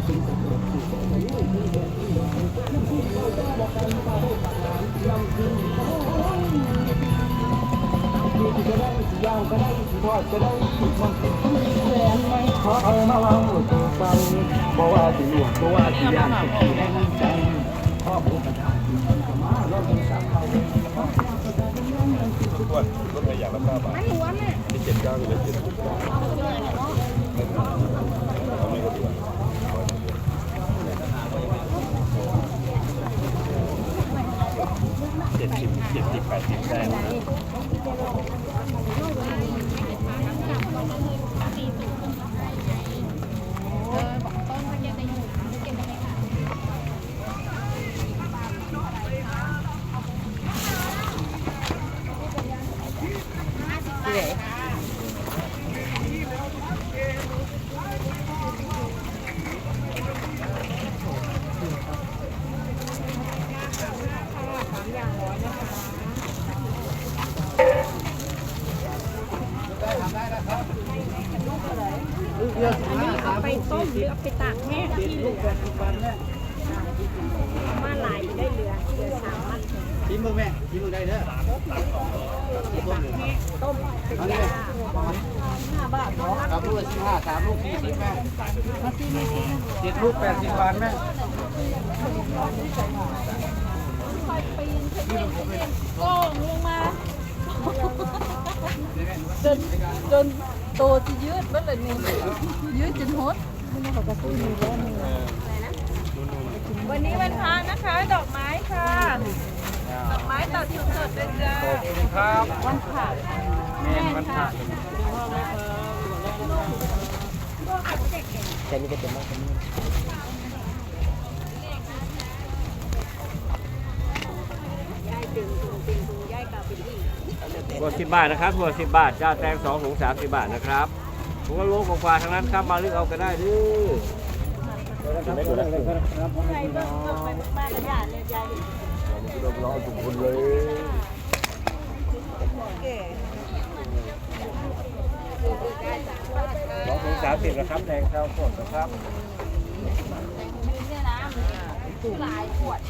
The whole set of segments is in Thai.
ย่างก็ได้ทอดก็ได้มันแสนไม่ขอเอามาเล่าสู่ฟังเพราะว่าสิหลวงเพราะว่าสิย่ร้อนไมาเราต้องเลยไม่เจ็ดเก้าหรือเจ็ด เจ็ดสิบเจ็ดสิบแปดสิบได้ อันนี้เอาไปต้มหรือเอาไปตากแห้งที่เหลือมาหลายได้เหลือเหลือสามมัดชิมมือแม่ชิมมือได้เด้อต้มเป็นยาห้าบาทเนาะครับลูกสิบห้าสามลูกสี่สิบแม่เจ็ดลูกแปดสิบบาทแม่ปีนไปเองโก้งลงมา จนจนโตจะยืดเมื่อไหร่นี่ยืดจนหดวันนี้วันพระนะคะ ดอกไม้ค่ะ ดอกไม้ตัดสดๆเลยจ้าครับวันพระแม่มันค่ะยายตึงตึงตึงตึงยายกลับไปที่ หัวสิบบาทนะครับหัวสิบบาทจ้าแตงสองถุงสามสิบบาทนะครับถุงละโลกว่าทั้งนั้นครับมาเลือกเอาก็ได้ดื้อไม่ถูกแล้วยายเบิ่งเบิ่งไปบ้านละยายเลยยายเราเราทุกคนเลยสองถุงสามสิบนะครับแตงเจ้าสดนะครับ หลายขวด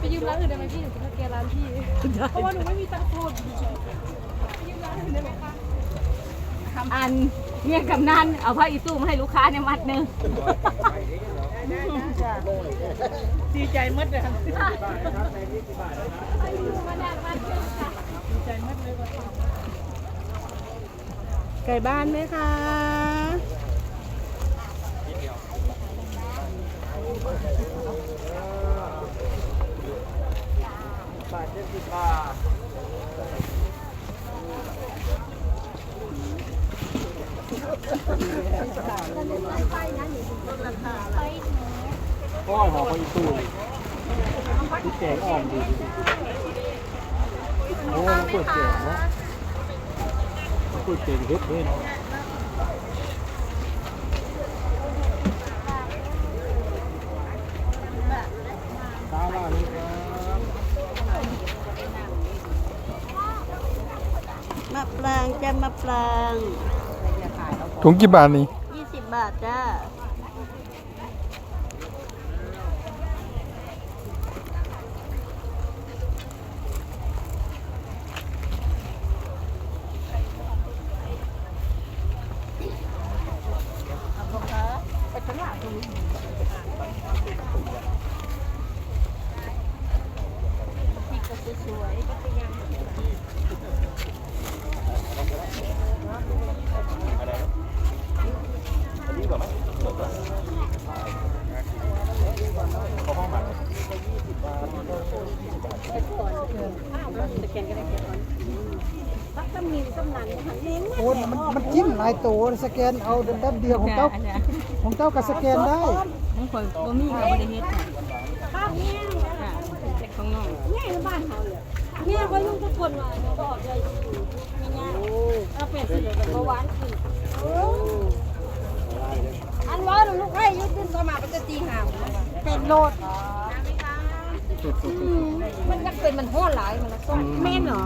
ไปยืมร้านอื่นได้ไหมพี่หนูจะมาเกร้านพี่ เพราะว่าหนูไม่มีตังค์โทษยืมร้านอื่นได้ไหมคะอันเนี่ยกำนันเอาผ้าอีตู้มาให้ลูกค้าเนี่ยมัดหนึงดีใจมดเลยค่ะไก่บ้านไหมคะ บาทเจ็ดสิบบาทก้อยหอมอีตู้ที่แกงอ่อมดีโอ้มันเปิดเสียงนะเปิดเสียงเฮ็ดเลยเนาะตามมาเลยครับ มะ ปรางจะมะปรางถุงกี่บาทนี่ยี่สิบบาทจ้าอันนี้ก่อนไหมเดี๋ยวก่อนเขาห้องหมัน โอ้ยมันมันจิ้มหลายตัวสแกนเอาแป๊บเดียวของเจ้าของเจ้าก็สแกนได้ของข่อยบ่มีกับบริเฮ็ดค่ะข้าวแห้งค่ะเด็กของน้องเนี่ยเขายุ่งทุกคนเลยเขาบอกเลยมีงานเอาเป็ดสิแบบเบาหวานขึ้นอันว่าลูกให้ยืดขึ้นเข้ามาเป็นตีห่างเป็นโลด มันก็เป็นมันห้อหลายมันละส้มเม่นเหรอ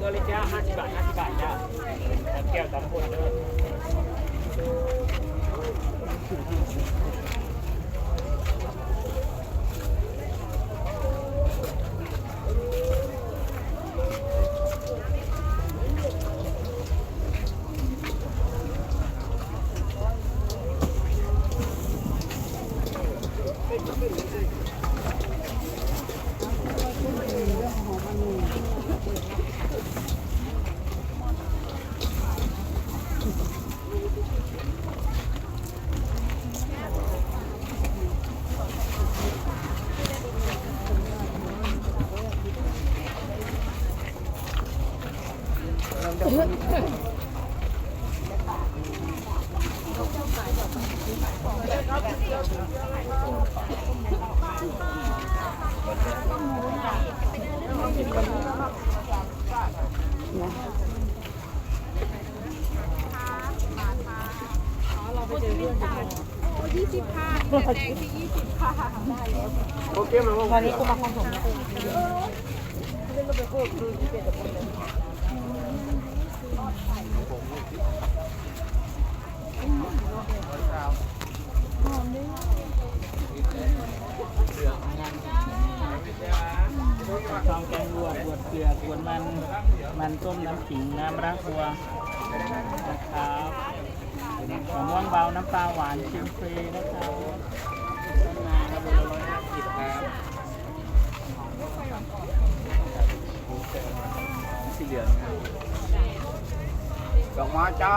ตัวเลยจ้าห้าสิบบาทห้าสิบบาทจ้า ยี่สิบค่ะแต่แดงที่ยี่สิบค่ะตอนนี้กูมาคอนผม ซองแกงรวดรวดเกลือรวดมัน มันต้มน้ำขิงน้ำรักบัวนะครับมะม่วงเบาน้ำปลาหวานชิมฟรีนะครับมาครับร้อยห้าสิบครับสีเหลืองครับดอกไม้จ้า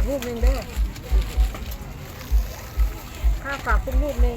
ากรูปหนึ่งเด้ข้าฝากเป็นรูปหนึ่ง